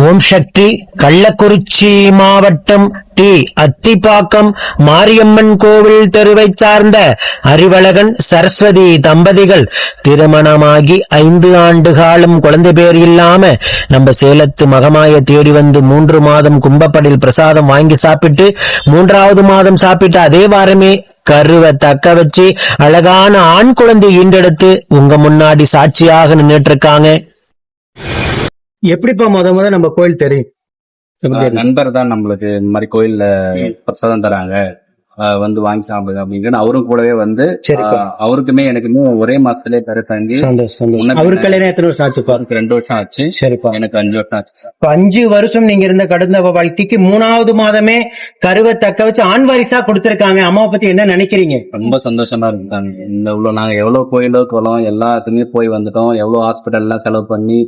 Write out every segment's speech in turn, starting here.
ஓம் சக்தி கள்ளக்குறிச்சி மாவட்டம் டி. அத்திப்பாக்கம் மாரியம்மன் கோவில் தெருவைச் சார்ந்த அறிவழகன் சரஸ்வதி தம்பதிகள். திருமணமாகி ஐந்து ஆண்டு காலம் குழந்தை பேர் இல்லாம நம்ம சேலத்து மகமாய தேடி வந்து மூன்று மாதம் கும்பப்படில் பிரசாதம் வாங்கி சாப்பிட்டு மூன்றாவது மாதம் சாப்பிட்ட அதே வாரமே கருவை தக்க வச்சு அழகான ஆண் குழந்தை ஈண்டெடுத்து உங்க முன்னாடி சாட்சியாக நின்றுட்டு இருக்காங்க. எப்படிப்பா முத முத நம்ம கோயில் தெரியும்? நண்பர் தான் நம்மளுக்கு இந்த மாதிரி கோயில்ல பிரசாதம் தராங்க. வந்து வாங்கி சாப்பிடுங்க அப்படின்னு அவரும் கூடவே வந்து அவருக்குமே எனக்குமே ஒரே மாசத்துலயே கரு தங்கி அவருக்கு கல்யாணம் எத்தனை வருஷம் ஆச்சுப்பா அவருக்கு ரெண்டு வருஷம் ஆச்சு. சரிப்பா. எனக்கு அஞ்சு வருஷம் ஆச்சு அஞ்சு வருஷம் நீங்க இருந்த கடந்த வாழ்க்கைக்கு மூணாவது மாதமே கருவை தக்க வச்சு ஆண் வாரிசா கொடுத்திருக்காங்க. அம்மாவை பத்தி என்ன நினைக்கிறீங்க? ரொம்ப சந்தோஷமா இருக்குதாங்க இந்த இவ்வளவு நாங்க எவ்வளவு கோயிலோ குளம் எல்லாத்துக்குமே போய் வந்துட்டோம். எவ்வளவு ஹாஸ்பிட்டல் எல்லாம் செலவு பண்ணி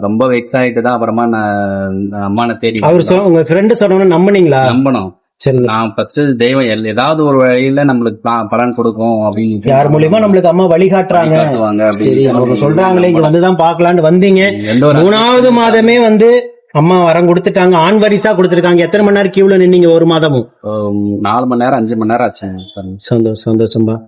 ரொம்ப வெக்ஸ் ஆயிட்டு தான் அப்புறமா நான் நான் அம்மானை தேடி அவர். சொன்ன உங்க ஃப்ரெண்டு சொன்னோன்னு நம்புனீங்களா? நம்பணும். சரி. நான் ஃபர்ஸ்ட் தெய்வம் எல்- ஏதாவது ஒரு வழியில நம்மளுக்கு ப- பலன் கொடுக்கும் அப்படின்னு யார் மூலியமா நம்மளுக்கு அம்மா வழிகாட்டுறாங்க சரி அப்படின்னு அவங்க சொல்றாங்களே இங்க வந்துதான் பாக்கலான்னு வந்தீங்க. மூணாவது மாதமே வந்து அம்மா வரம் கொடுத்துட்டாங்க. ஆண் வாரிசா கொடுத்திருக்காங்க. எத்தனை மணி நேரம் கியூல நின்னீங்க ஒரு மாதமும்? நாலு மணி நேரம் அஞ்சு மணி நேரம் சார். சந்தோஷம் சந்தோஷம்பா.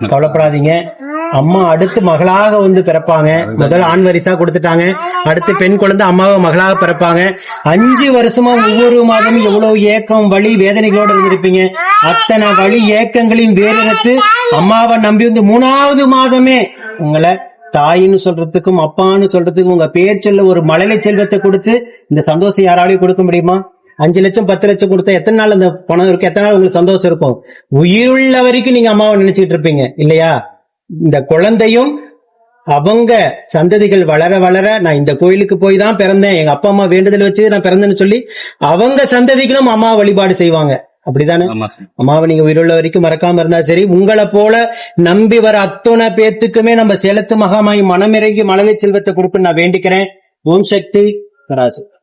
கவலைப்படாதீங்க. அம்மா அடுத்து மகளாக வந்து பிறப்பாங்க. முதல் ஆண் வரிசா கொடுத்துட்டாங்க. அடுத்து பெண் குழந்தை அம்மாவை மகளாக பிறப்பாங்க. அஞ்சு வருஷமா ஒவ்வொரு மாதமும் எவ்வளவு ஏக்கம் வழி வேதனைகளோடு இருந்திருப்பீங்க. அத்தனை வழி ஏக்கங்களின் வேதனத்து அம்மாவை நம்பி வந்து மூணாவது மாதமே உங்களை தாயின்னு சொல்றதுக்கும் அப்பான்னு சொல்றதுக்கும் உங்க பேர் சொல்ல ஒரு மழலை செல்வத்தை கொடுத்து இந்த சந்தோஷம் யாராலையும் கொடுக்க முடியுமா? அஞ்சு லட்சம் பத்து லட்சம் கொடுத்தா எத்தனை நாள் அந்த பணம் இருக்கும்? எத்தனை நாள் உங்களுக்கு சந்தோஷம் இருக்கும்? உயிருள்ள வரைக்கும் நீங்க அம்மாவை நினைச்சிட்டு இருப்பீங்க. இல்லையா? இந்த குழந்தையும் அவங்க சந்ததிகள் வளர வளர நான் இந்த கோயிலுக்கு போய் தான் பிறந்தேன். எங்க அப்பா அம்மா வேண்டுதல் வச்சு நான் பிறந்தேன்னு சொல்லி அவங்க சந்ததிகளும் அம்மா வழிபாடு செய்வாங்க. அப்படிதானே? அம்மாவை நீங்க உயிருள்ள வரைக்கும் மறக்காம இருந்தா சரி. உங்களை போல நம்பி வர அத்தனை பேத்துக்குமே நம்ம சேலத்து மகாமாயி மனமிறங்கி மழலை செல்வத்தை கொடுப்பு நான் வேண்டிக்கிறேன். ஓம் சக்தி பராசக்தி